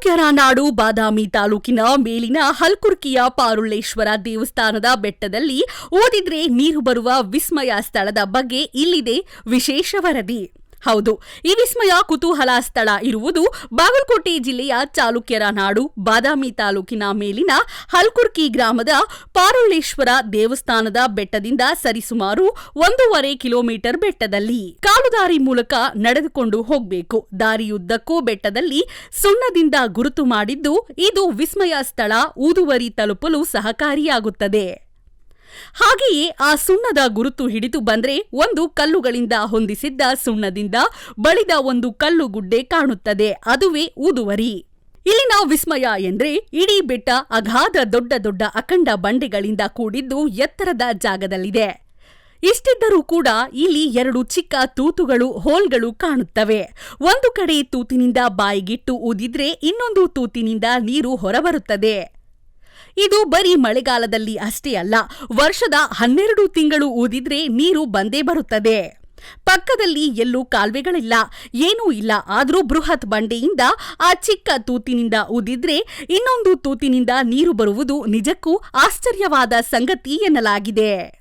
ಚಾಲುಕ್ಯರ ನಾಡು ಬಾದಾಮಿ ತಾಲೂಕಿನ ಮೇಲಿನ ಹಲ್ಕುರ್ಕಿಯ ಪಾರುಳ್ಳೇಶ್ವರ ದೇವಸ್ಥಾನದ ಬೆಟ್ಟದಲ್ಲಿ ಓದಿದ್ರೆ ನೀರು ಬರುವ ವಿಸ್ಮಯ ಸ್ಥಳದ ಬಗ್ಗೆ ಇಲ್ಲಿದೆ ವಿಶೇಷ ವರದಿ. ಹೌದು. ಈ ವಿಸ್ಮಯ ಕುತೂಹಲ ಸ್ಥಳ ಇರುವುದು ಬಾಗಲಕೋಟೆ ಜಿಲ್ಲೆಯ ಚಾಲುಕ್ಯರ ನಾಡು. ಬಾದಾಮಿ ತಾಲೂಕಿನ ಮೇಲಿನ ಹಲ್ಕುರ್ಕಿ ಗ್ರಾಮದ ಪಾರುಳೇಶ್ವರ ದೇವಸ್ಥಾನದ ಬೆಟ್ಟದಿಂದ ಸರಿಸುಮಾರು ಒಂದೂವರೆ ಕಿಲೋಮೀಟರ್ ಬೆಟ್ಟದಲ್ಲಿ. ಕಾಲುದಾರಿ ಮೂಲಕ ನಡೆದುಕೊಂಡು ಹೋಗಬೇಕು. ದಾರಿಯುದ್ದಕ್ಕೂ ಬೆಟ್ಟದಲ್ಲಿ ಸುಣ್ಣದಿಂದ ಗುರುತು ಮಾಡಿದ್ದು ಇದು ವಿಸ್ಮಯ ಸ್ಥಳ. ಊದುವರಿ ತಲುಪಲು ಸಹಕಾರಿಯಾಗುತ್ತದೆ. ಹಾಗೆಯೇ ಆ ಸುಣ್ಣದ ಗುರುತು ಹಿಡಿದು ಬಂದ್ರೆ ಒಂದು ಕಲ್ಲುಗಳಿಂದ ಹೊಂದಿಸಿದ್ದ ಸುಣ್ಣದಿಂದ ಬಳಿದ ಒಂದು ಕಲ್ಲು ಗುಡ್ಡೆ ಕಾಣುತ್ತದೆ, ಅದುವೇ ಊದುವರಿ. ಇಲ್ಲಿನ ವಿಸ್ಮಯ ಎಂದ್ರೆ ಇಡೀ ಬೆಟ್ಟ ಅಗಾಧ ದೊಡ್ಡ ದೊಡ್ಡ ಅಖಂಡ ಬಂಡೆಗಳಿಂದ ಕೂಡಿದ್ದು ಎತ್ತರದ ಜಾಗದಲ್ಲಿದೆ. ಇಷ್ಟಿದ್ದರೂ ಕೂಡ ಇಲ್ಲಿ ಎರಡು ಚಿಕ್ಕ ತೂತುಗಳು, ಹೋಲ್ಗಳು ಕಾಣುತ್ತವೆ. ಒಂದು ಕಡೆ ತೂತಿನಿಂದ ಬಾಯಿಗಿಟ್ಟು ಊದಿದ್ರೆ ಇನ್ನೊಂದು ತೂತಿನಿಂದ ನೀರು ಹೊರಬರುತ್ತದೆ. ಇದು ಬರೀ ಮಳೆಗಾಲದಲ್ಲಿ ಅಷ್ಟೇ ಅಲ್ಲ, ವರ್ಷದ ಹನ್ನೆರಡು ತಿಂಗಳು ಊದಿದ್ರೆ ನೀರು ಬಂದೇ ಬರುತ್ತದೆ. ಪಕ್ಕದಲ್ಲಿ ಎಲ್ಲೂ ಕಾಲುವೆಗಳಿಲ್ಲ, ಏನೂ ಇಲ್ಲ. ಆದರೂ ಬೃಹತ್ ಬಂಡೆಯಿಂದ ಆ ಚಿಕ್ಕ ತೂತಿನಿಂದ ಊದಿದ್ರೆ ಇನ್ನೊಂದು ತೂತಿನಿಂದ ನೀರು ಬರುವುದು ನಿಜಕ್ಕೂ ಆಶ್ಚರ್ಯವಾದ ಸಂಗತಿ ಎನ್ನಲಾಗಿದೆ.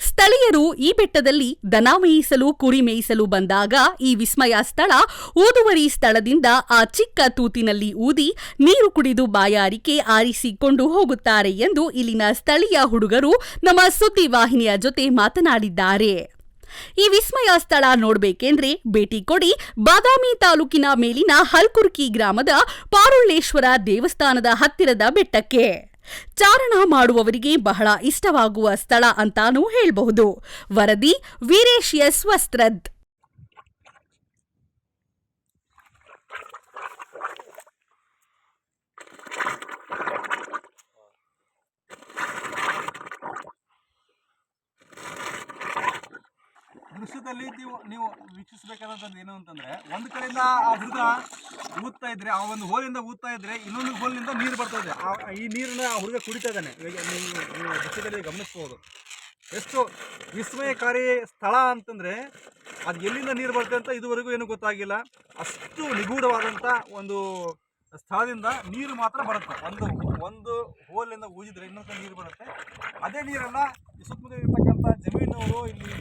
ಸ್ಥಳೀಯರು ಈ ಬೆಟ್ಟದಲ್ಲಿ ದನ ಮೇಯಿಸಲು, ಕುರಿ ಮೇಯಿಸಲು ಬಂದಾಗ ಈ ವಿಸ್ಮಯ ಸ್ಥಳ ಊದುವರಿ ಸ್ಥಳದಿಂದ ಆ ಚಿಕ್ಕ ತೂತಿನಲ್ಲಿ ಊದಿ ನೀರು ಕುಡಿದು ಬಾಯಾರಿಕೆ ಆರಿಸಿಕೊಂಡು ಹೋಗುತ್ತಾರೆ ಎಂದು ಇಲ್ಲಿನ ಸ್ಥಳೀಯ ಹುಡುಗರು ನಮ್ಮ ಸುದ್ದಿ ವಾಹಿನಿಯ ಜೊತೆ ಮಾತನಾಡಿದ್ದಾರೆ. ಈ ವಿಸ್ಮಯ ಸ್ಥಳ ನೋಡಬೇಕೆಂದ್ರೆ ಭೇಟಿ ಕೊಡಿ ಬಾದಾಮಿ ತಾಲೂಕಿನ ಮೇಲಿನ ಹಲ್ಕುರ್ಕಿ ಗ್ರಾಮದ ಪಾರುಳ್ಳೇಶ್ವರ ದೇವಸ್ಥಾನದ ಹತ್ತಿರದ ಬೆಟ್ಟಕ್ಕೆ. ಚಾರಣ ಮಾಡುವವರಿಗೆ ಬಹಳ ಇಷ್ಟವಾಗುವ ಸ್ಥಳ ಅಂತಾನೂ ಹೇಳಬಹುದು. ವರದಿ ವೀರೇಶ್ ಎಸ್ ದೃಶ್ಯದಲ್ಲಿ ನೀವು ನೀವು ವೀಕ್ಷಿಸಬೇಕಾದಂಥದ್ದು ಏನು ಅಂತಂದ್ರೆ, ಒಂದು ಕಡೆಯಿಂದ ಆ ಹುಡುಗ ಊದ್ತಾ ಇದ್ರೆ, ಆ ಒಂದು ಹೋಲಿಂದ ಊದ್ತಾ ಇದ್ರೆ, ಇನ್ನೊಂದು ಹೋಲಿನಿಂದ ನೀರು ಬರ್ತಾ ಇದೆ. ಈ ನೀರನ್ನ ಆ ಹುಡುಗ ಕುಡಿತಾ ಇದ್ದಾನೆ. ನೀವು ದೃಶ್ಯದಲ್ಲಿ ಗಮನಿಸ್ಬೋದು ಎಷ್ಟು ವಿಸ್ಮಯಕಾರಿ ಸ್ಥಳ ಅಂತಂದ್ರೆ, ಅದು ಎಲ್ಲಿಂದ ನೀರು ಬರುತ್ತೆ ಅಂತ ಇದುವರೆಗೂ ಏನು ಗೊತ್ತಾಗಿಲ್ಲ. ಅಷ್ಟು ನಿಗೂಢವಾದಂಥ ಒಂದು ಸ್ಥಳದಿಂದ ನೀರು ಮಾತ್ರ ಬರುತ್ತೆ. ಒಂದು ಒಂದು ಹೋಲಿಂದ ಊಜಿದ್ರೆ ಇನ್ನೊಂದು ನೀರು ಬರುತ್ತೆ. ಅದೇ ನೀರನ್ನು ಸುತ್ತಮುತ್ತ ಇರ್ತಕ್ಕಂಥ ಜಮೀನವರು ಇಲ್ಲಿ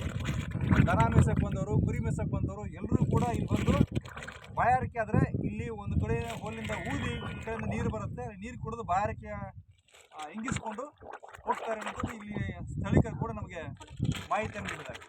ದನ ಮೇಸಕ್ಕೆ ಬಂದವರು, ಕುರಿ ಮೇಸಕ್ಕೆ ಬಂದವರು ಎಲ್ಲರೂ ಕೂಡ ಇಲ್ಲಿ ಬಂದು ಬಾಯಾರಿಕೆ ಆದರೆ ಇಲ್ಲಿ ಒಂದು ಕಡೆ ಹೋಲಿಂದ ಊದಿ ಈ ಕಡೆಯಿಂದ ನೀರು ಬರುತ್ತೆ. ನೀರು ಕುಡಿದು ಬಾಯಾರಿಕೆ ಇಂಗಿಸ್ಕೊಂಡು ಹೋಗ್ತಾರೆ ಅನ್ನೋದು ಇಲ್ಲಿ ಸ್ಥಳೀಕರು ಕೂಡ ನಮಗೆ ಮಾಹಿತಿಯನ್ನು ನೀಡಿದ್ದಾರೆ.